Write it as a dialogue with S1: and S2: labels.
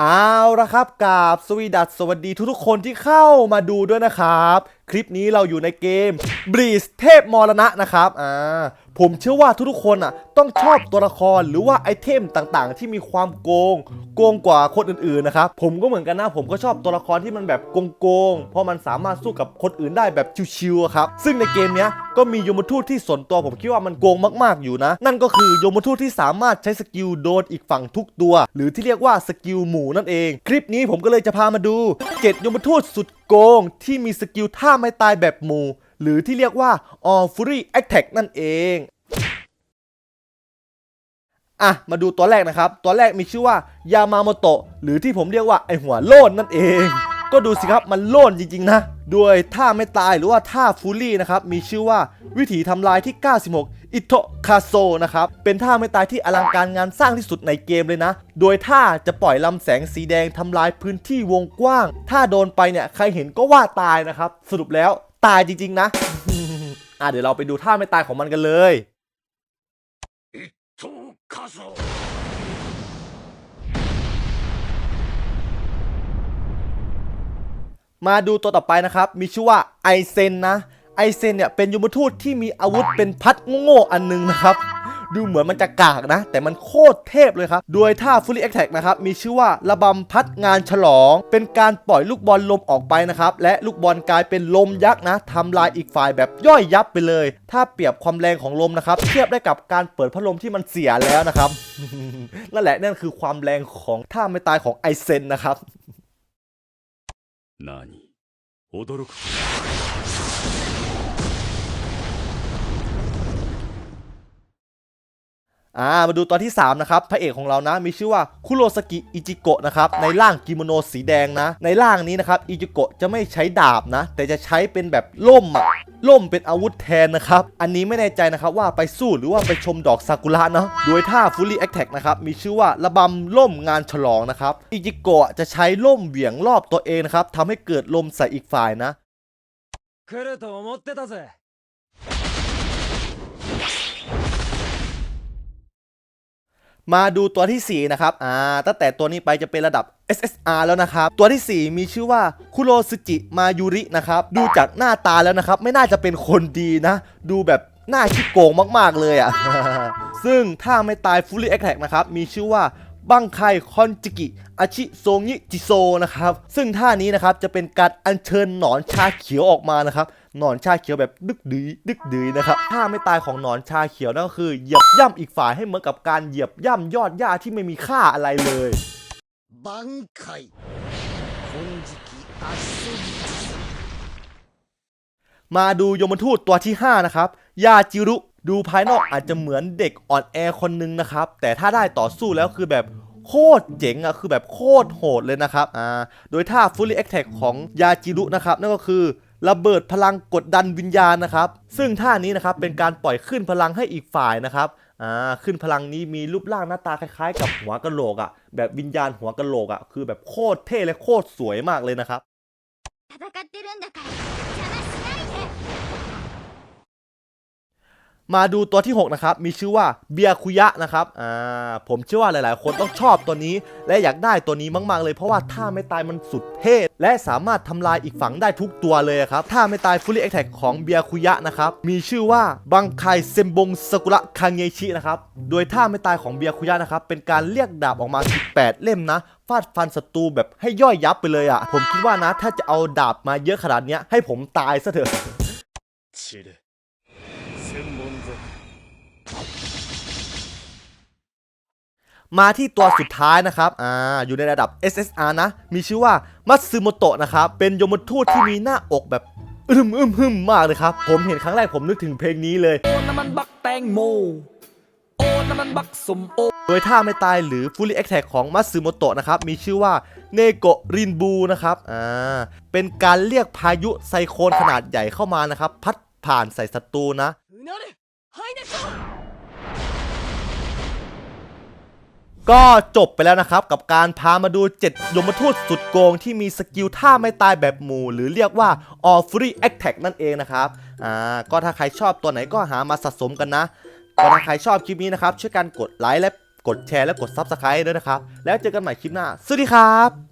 S1: เอาละครับกาบสวีดัสสวัสดีทุกๆคนที่เข้ามาดูด้วยนะครับ คลิปนี้เราอยู่ในเกมบรีสเทพมรณะนะครับอ่า ผมเชื่อว่าทุกๆคนอะต้องชอบตัวละครหรือว่าไอเทมต่างๆ ที่มีความโกง โกงกว่าคนอื่นๆนะครับผมก็เหมือนกันนะผมก็ชอบตัวละครที่มันแบบโกงๆเพราะมันสามารถสู้กับคนอื่นได้แบบชิวๆครับซึ่งในเกมเนี้ยก็มียมทูตที่ส่วนตัวผมคิดว่ามันโกงมากๆอยู่นะ นั่นก็คือยมทูตที่สามารถใช้สกิลโดนอีกฝั่งทุกตัว หรือที่เรียกว่าสกิลหมูนั่นเอง คลิปนี้ผมก็เลยจะพามาดูเจ็ดยมทูตสุดโกงที่มีสกิลท่าไม่ตายแบบหมู่ หรือที่เรียกว่า All Fury Attack นั่นเองอะมาดูตัวแรกนะครับ ตัวแรกมีชื่อว่ายามาโมโตะหรือที่ผมเรียกว่าไอหัวโล่นนั่นเอง ก็ดูสิครับมันโล่นจริงๆนะ ด้วยท่าไม่ตายหรือว่าท่าฟูลี่นะครับ มีชื่อว่าวิถีทำลายที่ 96 อิโตคาโซนะครับ เป็นท่าไม่ตายที่อลังการงานสร้างที่สุดในเกมเลยนะ โดยท่าจะปล่อยลำแสงสีแดงทำลายพื้นที่วงกว้าง ถ้าโดนไปเนี่ยใครเห็นก็ว่าตายนะครับ สรุปแล้ว ตายจริง ๆ นะ อะเดี๋ยวเราไปดูท่าไม่ตายของมันกันเลยมาดูตัวต่อไปนะครับ มีชื่อว่าไอเซนนะ ไอเซนเนี่ยเป็นยมทูตที่มีอาวุธเป็นพัดโง่ๆอันนึงนะครับ ดูเหมือนมันจะกากนะ แต่มันโคตรเทพเลยครับ โดยท่า Fully Attack นะครับ มีชื่อว่าระบำพัดงานฉลอง เป็นการปล่อยลูกบอลลมออกไปนะครับ และลูกบอลกลายเป็นลมยักษ์นะทำลายอีกฝ่ายแบบย่อยยับไปเลย ถ้าเปรียบความแรงของลมนะครับ เทียบได้กับการเปิดพัดลมที่มันเสียแล้วนะครับ นั่นแหละนั่นคือความแรงของท่าไม่ตายของไอเซนนะครับ
S2: 何驚く
S1: อ่ามาดูตอนที่ 3 นะครับ พระเอกของเรานะ มีชื่อว่าคุโรสกิอิจิโกะนะครับ ในร่างกิโมโนสีแดงนะ ในร่างนี้นะครับ อิจิโกะจะไม่ใช้ดาบนะ แต่จะใช้เป็นแบบล่มอะล่มเป็นอาวุธแทนนะครับ อันนี้ไม่แน่ใจนะครับว่าไปสู้หรือว่าไปชมดอกซากุระเนาะ โดยท่า Fully Attack นะครับ มีชื่อว่าระบำล่มงานฉลองนะครับ อิจิโกะจะใช้ล่มเหวี่ยงรอบตัวเองนะครับทำให้เกิดลมใส่อีกฝ่ายนะ มาดูตัวทีสี่ 4 นะครับ อ่า ตั้งแต่ตัวนี้ไปจะเป็นระดับ SSR แล้วนะครับ ตัวทีสี่ 4 มีชื่อว่าคุโรสุจิมายุรินะครับ ดูจากหน้าตาแล้วนะครับ ไม่น่าจะเป็นคนดีนะ ดูแบบหน้าขี้โกงมากๆเลยอะ ซึ่งถ้าไม่ตายฟูลี่แอคแท็กนะครับ มีชื่อว่า บังคายคอนจิกิอาชิโซงิจิโซนะครับ ซึ่งท่านี้นะครับจะเป็นการอัญเชิญหนอนชาเขียวออกมานะครับหนอนชาเขียวแบบดึกดื้อดึกดื้อนะครับท่าไม่ตายของหนอนชาเขียวนั่นก็คือเหยียบย่ำอีกฝ่ายให้เหมือนกับการเหยียบย่ำยอดหญ้าที่ไม่มีค่าอะไรเลย
S2: บังไคคอนจิกิอาชิ
S1: มาดูยมทูตตัวที่ 5 นะครับ ยาจิรุ ดูภายนอกอาจจะเหมือนเด็กอ่อนแอคนนึงนะครับ แต่ถ้าได้ต่อสู้แล้วคือแบบโคตรเจ๋งอะคือแบบโคตรโหดเลยนะครับ อ่า โดยท่า Fully Attack ของยาจิรุนะครับ นั่นก็คือระเบิดพลังกดดันวิญญาณนะครับ ซึ่งท่านี้นะครับเป็นการปล่อยขึ้นพลังให้อีกฝ่ายนะครับอ่าขึ้นพลังนี้มีรูปร่างหน้าตาคล้ายๆ กับหัวกะโหลกอะแบบวิญญาณหัวกะโหลกอะคือแบบโคตรเท่และโคตรสวยมากเลยนะครับ มาดูตัวที่ 6 นะครับ มีชื่อว่าเบียคุยะนะครับอ่าผมเชื่อว่าหลาย ๆ คนต้องชอบตัวนี้ และอยากได้ตัวนี้มาก ๆ เลยเพราะว่าท่าไม่ตายมันสุดเท่และสามารถทำลายอีกฝั่งได้ทุกตัวเลยครับท่าไม่ตายฟูลิเอ็กแท็กของเบียคุยะนะครับ มีชื่อว่าบังไคเซมบงสกุระคังเยชินะครับ โดยท่าไม่ตายของเบียคุยะนะครับ เป็นการเรียกดาบออกมา 18 เล่มนะฟาดฟันศัตรูแบบให้ย่อยยับไปเลยอะ่ะ ผมคิดว่านะถ้าจะเอาดาบมาเยอะขนาดนี้ให้ผมตายซะเถอะ มาที่ตัวสุดท้ายนะครับ อ่า อยู่ในระดับ SSR นะ มีชื่อว่ามัตสึโมโตะนะครับ เป็นยมทูตที่มีหน้าอกแบบอึมอึมหึมมากเลยครับ ผมเห็นครั้งแรกผมนึกถึงเพลงนี้เลย
S3: โอ้น้ำมันบักแตงโม โอ้น้ำมันบักสมโอ
S1: โดยท่าไม่ตายหรือ Fully Attack ของมัตสึโมโตะนะครับ มีชื่อว่าเนโกรินบูนะครับ อ่า เป็นการเรียกพายุไซโคลนขนาดใหญ่เข้ามานะครับ พัดผ่านใส่ศัตรูนะ ก็จบไปแล้วนะครับ กับการพามาดู 7 ยมทูตสุดโกงที่มีสกิลท่าไม่ตายแบบหมู่ หรือเรียกว่า all free attack นั่นเองนะครับ อ่า ก็ถ้าใครชอบตัวไหนก็หามาสะสมกันนะ ก็ถ้าใครชอบคลิปนี้นะครับ ช่วยกันกดไลค์และกดแชร์และกด subscribe ด้วยนะครับ แล้วเจอกันใหม่คลิปหน้า สวัสดีครับ